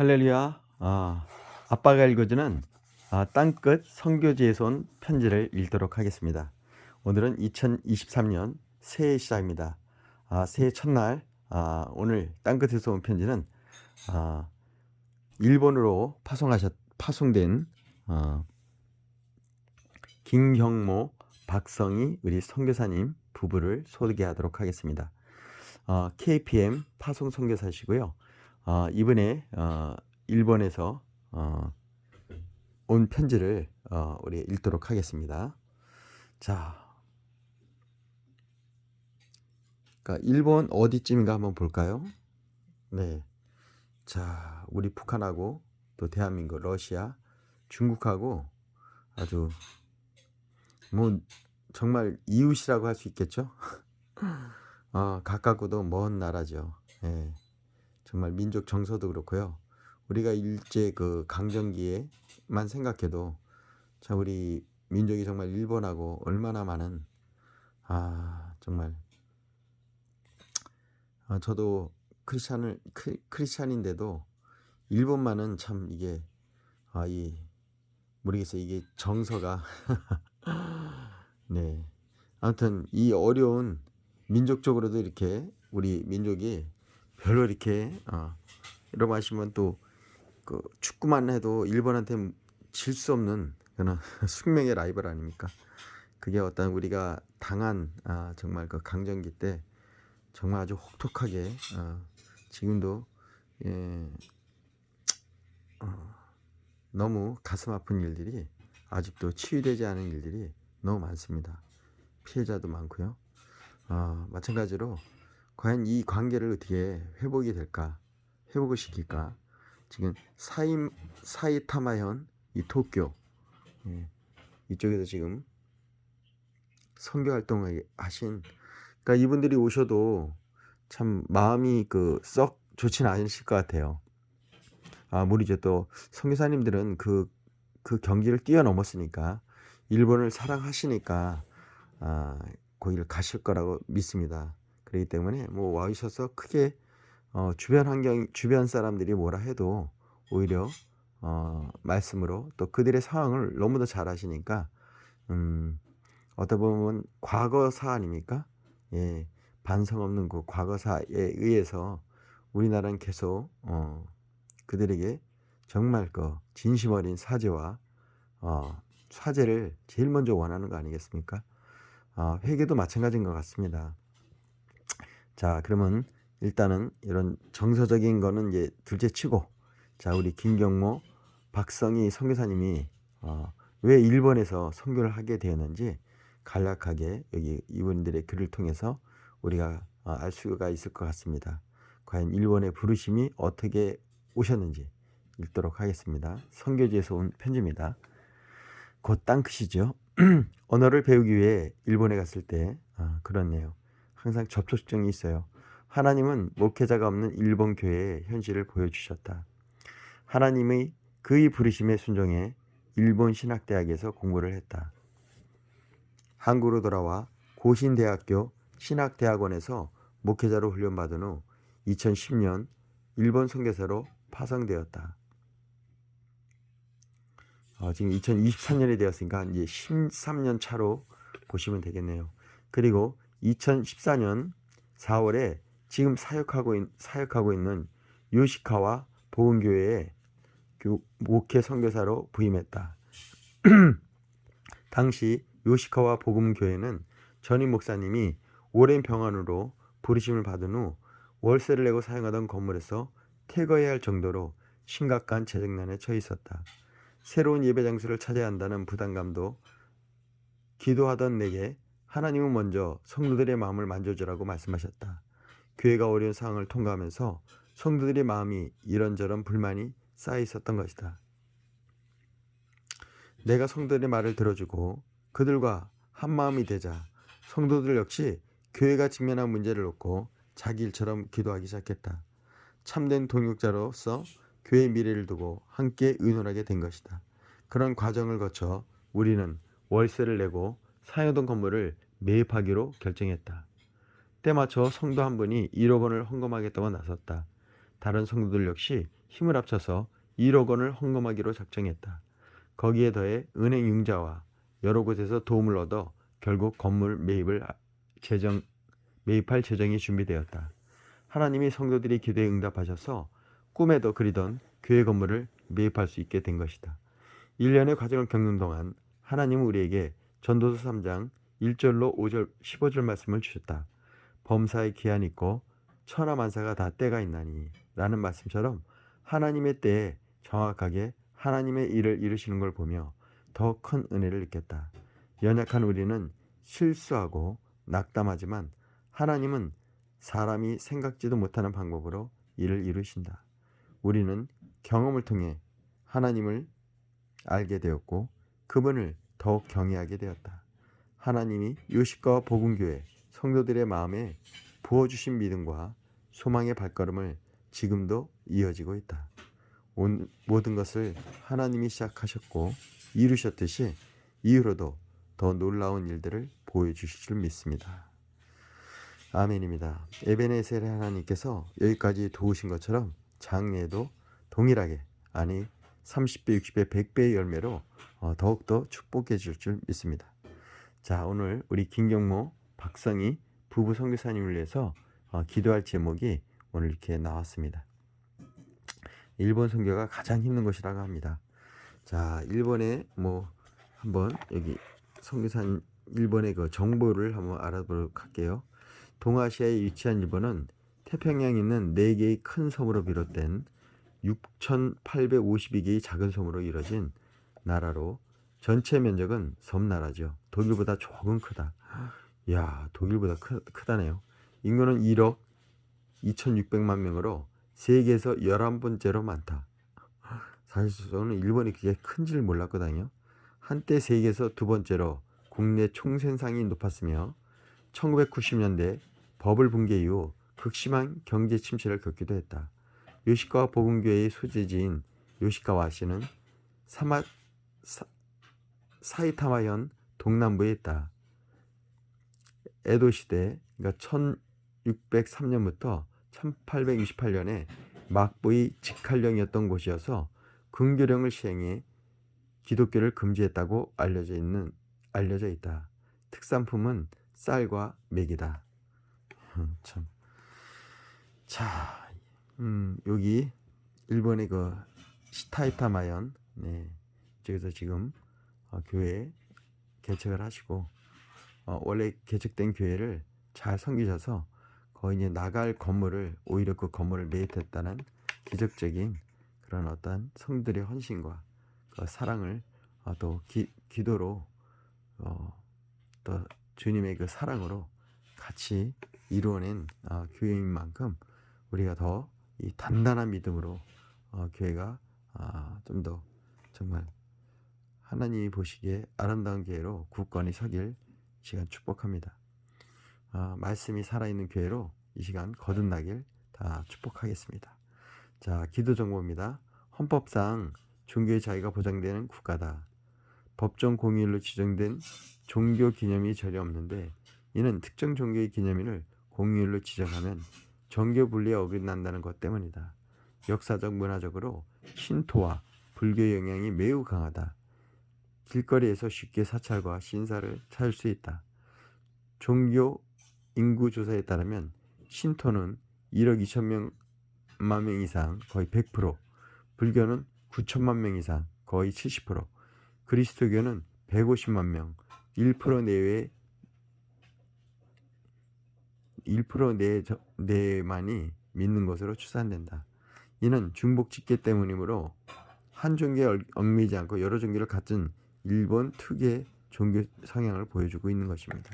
할렐루야. 아, 아빠가 읽어주는 아, 땅끝 선교지에서 온 편지를 읽도록 하겠습니다. 오늘은 2023년 새해 시작입니다. 아, 새해 첫날 아, 오늘 땅끝에서 온 편지는 아, 일본으로 파송하셨 파송된 어, 김경모 박성희 우리 선교사님 부부를 소개하도록 하겠습니다. 어, KPM 파송 선교사시고요. 어, 이번에 어, 일본에서 어, 온 편지를 어, 우리 읽도록 하겠습니다. 자, 그러니까 일본 어디쯤인가 한번 볼까요? 네, 자, 우리 북한하고 또 대한민국, 러시아, 중국하고 아주 뭐 정말 이웃이라고 할 수 있겠죠? 아, 가깝고도 먼 나라죠. 예. 정말 민족 정서도 그렇고요. 우리가 일제 그 강점기에만 생각해도 참 우리 민족이 정말 일본하고 얼마나 많은 아 정말. 아, 저도 크리스찬을 크, 크리스찬인데도 일본만은 참 이게 아 이 모르겠어요. 이게 정서가. 네. 아무튼 이 어려운 민족적으로도 이렇게 우리 민족이 별로 이렇게 어, 이러고 하시면 또 그 축구만 해도 일본한테 질 수 없는 그런 숙명의 라이벌 아닙니까? 그게 어떤 우리가 당한 아, 정말 그 강점기 때 정말 아주 혹독하게 어, 지금도 예, 어, 너무 가슴 아픈 일들이 아직도 치유되지 않은 일들이 너무 많습니다. 피해자도 많고요. 어, 마찬가지로 과연 이 관계를 어떻게 회복이 될까? 회복을 시킬까? 지금 사이 사이타마현 이 도쿄 예, 이쪽에서 지금 선교 활동을 하신 그러니까 이분들이 오셔도 참 마음이 그 썩 좋지는 않으실 것 같아요. 아, 모르죠. 또 선교사님들은 그, 그 경지를 뛰어넘었으니까 일본을 사랑하시니까 아, 거기를 가실 거라고 믿습니다. 그렇기 때문에 뭐 와주셔서 크게 어, 주변 환경 주변 사람들이 뭐라 해도 오히려 어, 말씀으로 또 그들의 상황을 너무도 잘 아시니까 음, 어떻게 보면 과거사 아닙니까? 예, 반성 없는 그 과거사에 의해서 우리나라는 계속 어, 그들에게 정말 그 진심 어린 사죄와 어, 사죄를 제일 먼저 원하는 거 아니겠습니까? 어, 회개도 마찬가지인 것 같습니다. 자, 그러면 일단은 이런 정서적인 거는 이제 둘째 치고, 자, 우리 김경모, 박성희 선교사님이 어, 왜 일본에서 선교를 하게 되었는지 간략하게 여기 이분들의 글을 통해서 우리가 어, 알 수가 있을 것 같습니다. 과연 일본의 부르심이 어떻게 오셨는지 읽도록 하겠습니다. 선교지에서 온 편지입니다. 곧 땅끝이죠. 언어를 배우기 위해 일본에 갔을 때 아, 그렇네요. 항상 접촉점이 있어요. 하나님은 목회자가 없는 일본 교회의 현실을 보여주셨다. 하나님의 그의 부르심에 순종해 일본 신학대학에서 공부를 했다. 한국으로 돌아와 고신대학교 신학대학원에서 목회자로 훈련받은 후 2010년 일본 선교사로 파송되었다. 어, 지금 2023년이 되었으니까 이제 13년 차로 보시면 되겠네요. 그리고 2014년 4월에 지금 사역하고, 있, 사역하고 있는 요시카와 보은교회에 목회 선교사로 부임했다. 당시 요시카와 복음교회는 전임 목사님이 오랜 병환으로 부르심을 받은 후 월세를 내고 사용하던 건물에서 퇴거해야 할 정도로 심각한 재정난에 처해 있었다. 새로운 예배 장소를 찾아야 한다는 부담감도 기도하던 내게 하나님은 먼저 성도들의 마음을 만져주라고 말씀하셨다. 교회가 어려운 상황을 통과하면서 성도들의 마음이 이런저런 불만이 쌓여 있었던 것이다. 내가 성도들의 말을 들어주고 그들과 한 마음이 되자 성도들 역시 교회가 직면한 문제를 놓고 자기 일처럼 기도하기 시작했다. 참된 동역자로서 교회의 미래를 두고 함께 의논하게 된 것이다. 그런 과정을 거쳐 우리는 월세를 내고 사용하던 건물을 매입하기로 결정했다. 때 맞춰 성도 한 분이 1억 원을 헌금하겠다고 나섰다. 다른 성도들 역시 힘을 합쳐서 1억 원을 헌금하기로 작정했다. 거기에 더해 은행 융자와 여러 곳에서 도움을 얻어 결국 건물 매입을 재정 매입할 재정이 준비되었다. 하나님이 성도들이 기도에 응답하셔서 꿈에도 그리던 교회 건물을 매입할 수 있게 된 것이다. 1년의 과정을 겪는 동안 하나님은 우리에게 전도서 3장 1절로 5절 15절 말씀을 주셨다. 범사의 기한이 있고 천하 만사가 다 때가 있나니 라는 말씀처럼 하나님의 때에 정확하게 하나님의 일을 이루시는 걸 보며 더 큰 은혜를 느꼈다. 연약한 우리는 실수하고 낙담하지만 하나님은 사람이 생각지도 못하는 방법으로 일을 이루신다. 우리는 경험을 통해 하나님을 알게 되었고 그분을 더욱 경외하게 되었다. 하나님이 요식과 복음교회 성도들의 마음에 부어주신 믿음과 소망의 발걸음을 지금도 이어지고 있다. 온, 모든 것을 하나님이 시작하셨고 이루셨듯이 이후로도 더 놀라운 일들을 보여주실 줄 믿습니다. 아멘입니다. 에베네셀의 하나님께서 여기까지 도우신 것처럼 장래에도 동일하게 아니 30배, 60배, 100배의 열매로 어, 더욱더 축복해 줄 줄 믿습니다. 자, 오늘 우리 김경모, 박성희 부부 선교사님을 위해서 어, 기도할 제목이 오늘 이렇게 나왔습니다. 일본 선교가 가장 힘든 것이라고 합니다. 자, 일본에 뭐 한번 여기 선교사 일본의 그 정보를 한번 알아보도록 할게요. 동아시아에 위치한 일본은 태평양에 있는 4개의 큰 섬으로 비롯된 6,852개의 작은 섬으로 이뤄진 나라로 전체 면적은 섬나라죠. 독일보다 조금 크다. 야, 독일보다 크, 크다네요. 인구는 1억 2,600만 명으로 세계에서 11번째로 많다. 사실 저는 일본이 그게 큰지를 몰랐거든요. 한때 세계에서 두 번째로 국내 총생산이 높았으며 1990년대 버블 붕괴 이후 극심한 경제 침체를 겪기도 했다. 요시카와 복음교회의 소재지인 요시카와 시는 사마, 사, 사이타마현 동남부에 있다. 에도 시대, 그러니까 1603년부터 1828년에 막부의 직할령이었던 곳이어서 근교령을 시행해 기독교를 금지했다고 알려져 있는 알려져 있다. 특산품은 쌀과 맥이다. 음, 참. 자, 음, 여기 일본의 그 시타이타 마현, 네, 저기서 지금 어, 교회 개척을 하시고 어, 원래 개척된 교회를 잘 섬기셔서 거의 이제 나갈 건물을 오히려 그 건물을 매입했다는 기적적인 그런 어떤 성들의 헌신과 그 사랑을 어, 또 기, 기도로 어, 또 주님의 그 사랑으로 같이 이루어낸 어, 교회인 만큼 우리가 더 이 단단한 믿음으로 어, 교회가 아, 좀 더 정말 하나님이 보시기에 아름다운 교회로 굳건히 서길 시간 축복합니다. 아, 말씀이 살아있는 교회로 이 시간 거듭나길 다 축복하겠습니다. 자, 기도 정보입니다. 헌법상 종교의 자유가 보장되는 국가다. 법정 공휴일로 지정된 종교 기념이 전혀 없는데 이는 특정 종교의 기념일을 공휴일로 지정하면 정교 분리에 어긋난다는 것 때문이다. 역사적 문화적으로 신토와 불교의 영향이 매우 강하다. 길거리에서 쉽게 사찰과 신사를 찾을 수 있다. 종교 인구 조사에 따르면 신토는 1억 2천만 명 이상 거의 100%, 불교는 9천만 명 이상 거의 70%, 그리스도교는 150만 명, 1% 내외 1% 내, 내만이 믿는 것으로 추산된다. 이는 중복 집계 때문이므로 한 종교에 얽매이지 않고 여러 종교를 갖춘 일본 특유의 종교 성향을 보여주고 있는 것입니다.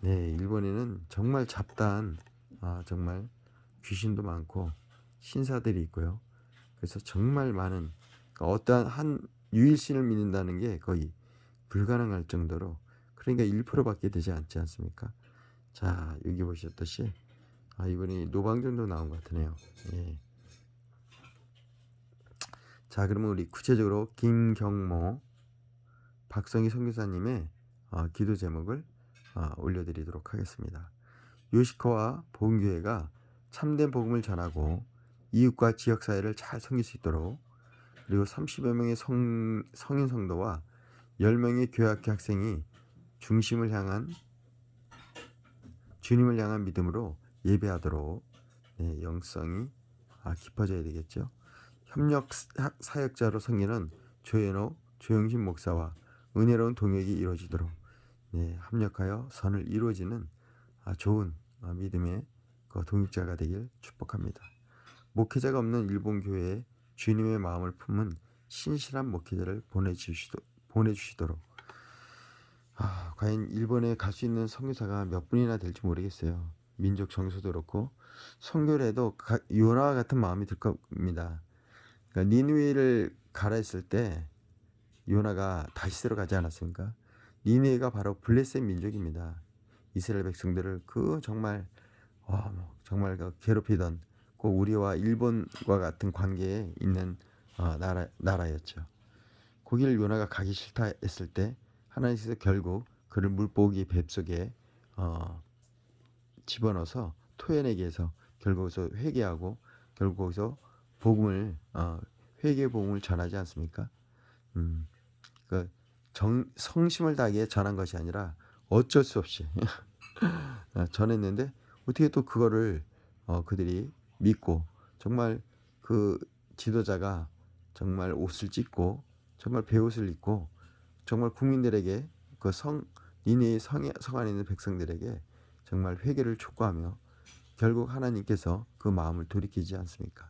네, 일본에는 정말 잡다한 아, 정말 귀신도 많고 신사들이 있고요. 그래서 정말 많은 그러니까 어떠한 한 유일신을 믿는다는 게 거의 불가능할 정도로 그러니까 1%밖에 되지 않지 않습니까? 자 여기 보셨듯이 아 이번에 노방정도 나온 것 같으네요. 예. 자 그러면 우리 구체적으로 김경모 박성희 선교사님의 어, 기도 제목을 어, 올려드리도록 하겠습니다. 요시코와 복음교회가 참된 복음을 전하고 이웃과 지역 사회를 잘 섬길 수 있도록 그리고 30여 명의 성, 성인 성도와 10명의 교회학교 학생이 중심을 향한 주님을 향한 믿음으로 예배하도록 네, 영성이 아, 깊어져야 되겠죠. 협력 사- 사역자로 섬기는 조현호, 조영신 목사와 은혜로운 동역이 이루어지도록 네, 합력하여 선을 이루어지는 아, 좋은 아, 믿음의 그 동역자가 되길 축복합니다. 목회자가 없는 일본 교회에 주님의 마음을 품은 신실한 목회자를 보내주시도, 보내주시도록 아, 과연 일본에 갈 수 있는 선교사가 몇 분이나 될지 모르겠어요. 민족 정서도 그렇고 가- 요나와 같은 마음이 들 겁니다. 그러니까 니누이를 가라 했을 때 요나가 다시스로 가지 않았습니까? 니누이가 바로 블레셋 민족입니다. 이스라엘 백성들을 그 정말 와, 뭐 정말 그 괴롭히던 그 우리와 일본과 같은 관계에 있는 어, 나라 나라였죠. 거기를 요나가 가기 싫다 했을 때 하나님께서 결국 그를 물고기 뱃속에 어, 집어넣어서 토해내게 해서 결국에서 회개하고 결국 거기서 복음을 어, 회개 복음을 전하지 않습니까? 음, 그 정, 성심을 다하게 전한 것이 아니라 어쩔 수 없이 어, 전했는데 어떻게 또 그거를 어, 그들이 믿고 정말 그 지도자가 정말 옷을 찢고 정말 배옷을 입고 정말 국민들에게 그 성 니네 성, 성 안에 있는 백성들에게 정말 회개를 촉구하며 결국 하나님께서 그 마음을 돌이키지 않습니까?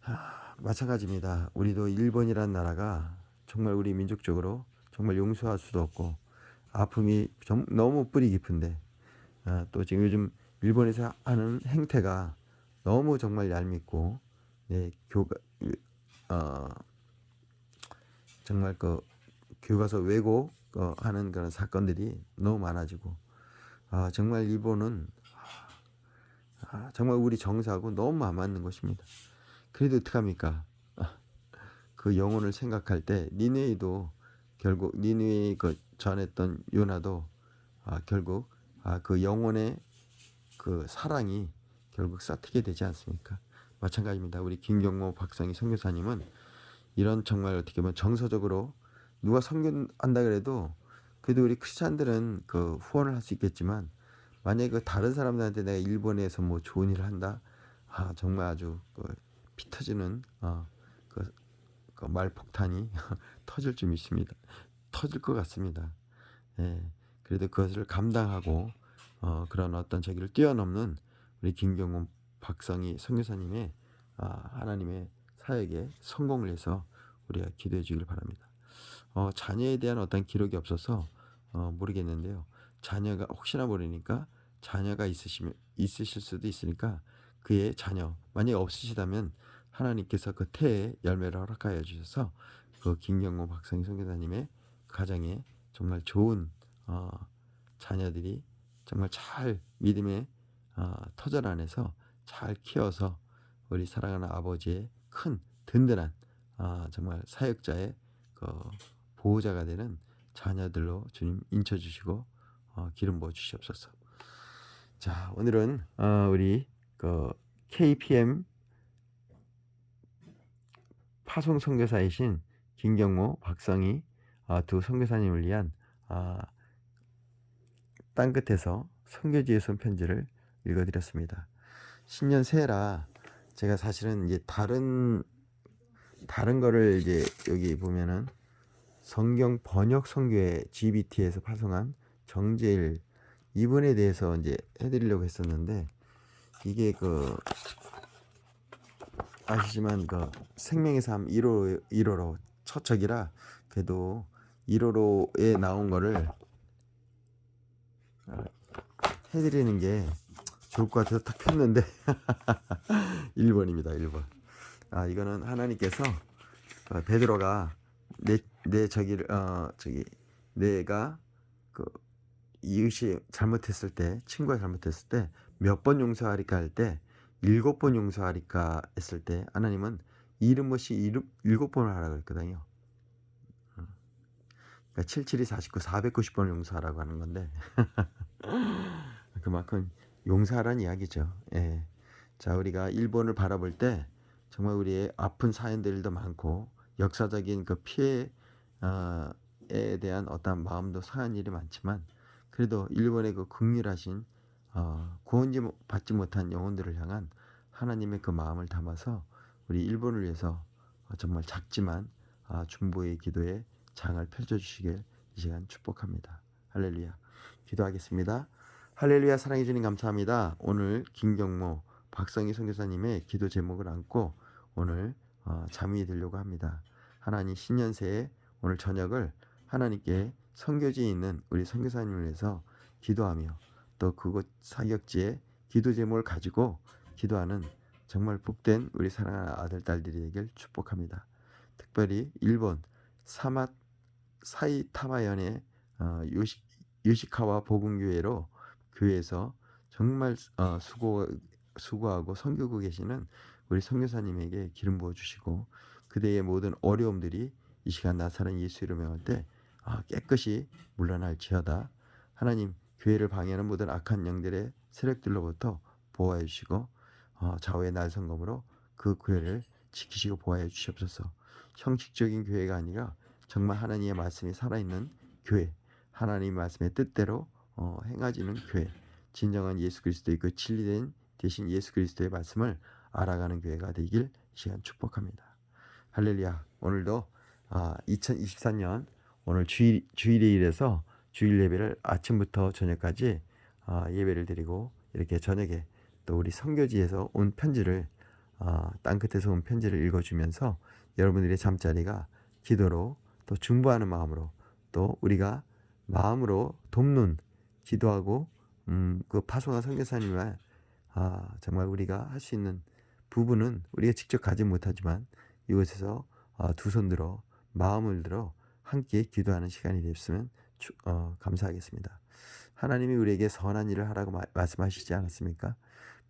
하, 마찬가지입니다. 우리도 일본이라는 나라가 정말 우리 민족적으로 정말 용서할 수도 없고 아픔이 좀 너무 뿌리 깊은데 아, 또 지금 요즘 일본에서 하는 행태가 너무 정말 얄밉고 네, 교가 어, 정말 그 교과서 왜곡 어, 하는 그런 사건들이 너무 많아지고 아, 정말 일본은 아, 정말 우리 정서하고 너무 안 맞는 것입니다. 그래도 어떡합니까? 아, 그 영혼을 생각할 때 니네이도 결국 니네이 그 전했던 요나도 아, 결국 아, 그 영혼의 그 사랑이 결국 싹트게 되지 않습니까? 마찬가지입니다. 우리 김경모 박상희 선교사님은 이런 정말 어떻게 보면 정서적으로 누가 선교한다 그래도 그래도 우리 크리스찬들은 그 후원을 할 수 있겠지만 만약에 그 다른 사람들한테 내가 일본에서 뭐 좋은 일을 한다? 아 정말 아주 그피 터지는 어, 그, 그 말폭탄이 터질 줄 믿습니다. 터질 것 같습니다. 예. 그래도 그것을 감당하고 어, 그런 어떤 저기를 뛰어넘는 우리 김경훈 박성희 선교사님의 아, 하나님의 사역에 성공을 해서 우리가 기도해 주길 바랍니다. 어, 자녀에 대한 어떤 기록이 없어서 어, 모르겠는데요. 자녀가 혹시나 모르니까 자녀가 있으시면 있으실 수도 있으니까 그의 자녀 만약 없으시다면 하나님께서 그 태에 열매를 허락하여 주셔서 그 김경호 박성희 선교사님의 가정에 정말 좋은 어, 자녀들이 정말 잘 믿음의 어, 터전 안에서 잘 키워서 우리 사랑하는 아버지의 큰 든든한 아, 정말 사역자의 그 보호자가 되는 자녀들로 주님 인쳐 주시고 어, 기름 부어 주시옵소서. 자, 오늘은 어, 우리 그 KPM 파송 선교사이신 김경모, 박성희 아, 두 선교사님을 위한 아, 땅 끝에서 선교지에 손 편지를 읽어드렸습니다. 신년 새해라 제가 사실은 이제 다른 다른 거를 이제 여기 보면은 성경 번역 선교회 GBT에서 파송한 정제일 이분에 대해서 이제 해드리려고 했었는데 이게 그 아시지만 그 생명의 삶 1호 1호로 처척이라 그래도 1호로에 나온 거를 어, 해드리는 게 좋을 것 같아서 딱 폈는데 1번입니다 1번. 아 이거는 하나님께서 어, 베드로가 내, 내 저기를 어 저기 내가 그 이웃이 잘못했을 때 친구가 잘못했을 때 몇 번 용서하리까 할 때 일곱 번 용서하리까 했을 때 하나님은 이름 없이 일곱, 일곱 번을 하라고 했거든요. 어. 그러니까 77이 49, 490번을 용서하라고 하는 건데 그만큼 용서하라는 이야기죠. 예. 자 우리가 일본을 바라볼 때 정말 우리의 아픈 사연들도 많고 역사적인 그 피해에 대한 어떤 마음도 상한 일이 많지만 그래도 일본의 그 극률하신 어, 구원지 받지 못한 영혼들을 향한 하나님의 그 마음을 담아서 우리 일본을 위해서 어, 정말 작지만 아, 중보의 기도에 장을 펼쳐주시길 이 시간 축복합니다. 할렐루야. 기도하겠습니다. 할렐루야 사랑해 주님 감사합니다. 오늘 김경모 박성희 선교사님의 기도 제목을 안고 오늘 어, 잠이 들려고 합니다. 하나님 신년새에 오늘 저녁을 하나님께 선교지에 있는 우리 선교사님을 위해서 기도하며 또 그곳 사격지에 기도 제목을 가지고 기도하는 정말 복된 우리 사랑하는 아들 되길 축복합니다. 특별히 일본 사마 사이타마현의 어, 요시, 요시카와 복음교회로 교회에서 정말 어, 수고 수고하고 섬기고 계시는 우리 선교사님에게 기름 부어 주시고 그대의 모든 어려움들이 이 시간 나사는 예수 이름을 명할 때 아, 깨끗이 물러날지어다. 하나님 교회를 방해하는 모든 악한 영들의 세력들로부터 보호해 주시고 어, 좌우의 날성검으로 그 교회를 지키시고 보호해 주시옵소서. 형식적인 교회가 아니라 정말 하나님의 말씀이 살아있는 교회 하나님의 말씀의 뜻대로 어, 행하지는 교회 진정한 예수 그리스도의 그 진리된 대신 예수 그리스도의 말씀을 알아가는 교회가 되길 이 시간 축복합니다. 할렐루야. 오늘도 아, 2024년 오늘 주일 주일에일에서 주일 예배를 아침부터 저녁까지 아, 예배를 드리고 이렇게 저녁에 또 우리 선교지에서 온 편지를 아, 땅 끝에서 온 편지를 읽어주면서 여러분들의 잠자리가 기도로 또 중보하는 마음으로 또 우리가 마음으로 돕는 기도하고 음, 그 파송한 선교사님을 아, 정말 우리가 할 수 있는 부분은 우리가 직접 가지 못하지만 이곳에서 어, 두손 들어 마음을 들어 함께 기도하는 시간이 됐으면 주, 어, 감사하겠습니다. 하나님이 우리에게 선한 일을 하라고 마, 말씀하시지 않았습니까?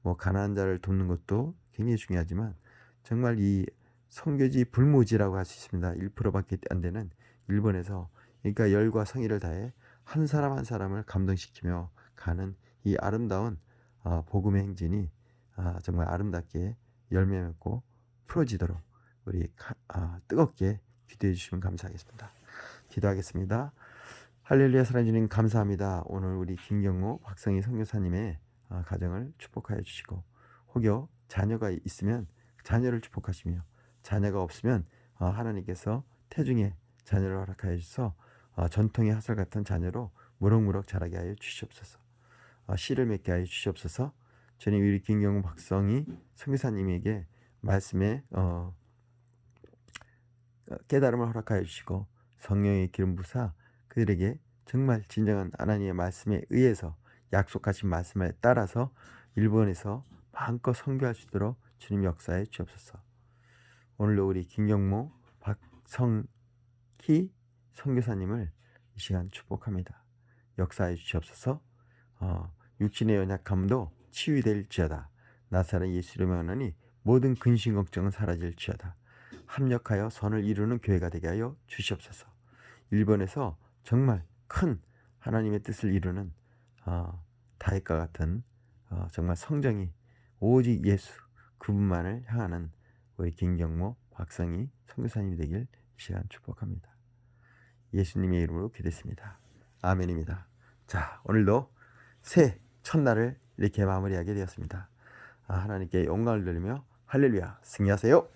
뭐 가난한 자를 돕는 것도 굉장히 중요하지만 정말 이 성교지 불모지라고 할 수 있습니다. 1%밖에 안 되는 일본에서 그러니까 열과 성의를 다해 한 사람 한 사람을 감동시키며 가는 이 아름다운 어, 복음의 행진이 아, 정말 아름답게 열매 맺고 풀어지도록 우리 가, 아, 뜨겁게 기도해 주시면 감사하겠습니다. 기도하겠습니다. 할렐루야 사랑해 주님 감사합니다. 오늘 우리 김경호 박성희 선교사님의 아, 가정을 축복하여 주시고 혹여 자녀가 있으면 자녀를 축복하시며 자녀가 없으면 아, 하나님께서 태중에 자녀를 허락하여 주셔서 아, 전통의 화살 같은 자녀로 무럭무럭 자라게 하여 주시옵소서. 아, 씨를 맺게 하여 주시옵소서. 주님 우리 김경호 박성희 선교사님에게 말씀에 어, 깨달음을 허락하여 주시고 성령의 기름 부사 그들에게 정말 진정한 하나님의 말씀에 의해서 약속하신 말씀에 따라서 일본에서 마음껏 선교할 수 있도록 주님 역사에 주옵소서. 오늘도 우리 김경모 박성희 선교사님을 이 시간 축복합니다. 역사해 주시옵소서. 어, 육신의 연약함도 치유될지어다. 나사렛 예수 이름을 하나니 모든 근심 걱정은 사라질지어다. 합력하여 선을 이루는 교회가 되게 하여 주시옵소서. 일본에서 정말 큰 하나님의 뜻을 이루는 어, 다윗과 같은 어, 정말 성정이 오직 예수 그분만을 향하는 우리 김경모 박성희 선교사님이 되길 이 시간 축복합니다. 예수님의 이름으로 기도했습니다. 아멘입니다. 자 오늘도 새 첫날을 이렇게 마무리하게 되었습니다. 아, 하나님께 영광을 돌리며 할렐루야 승리하세요.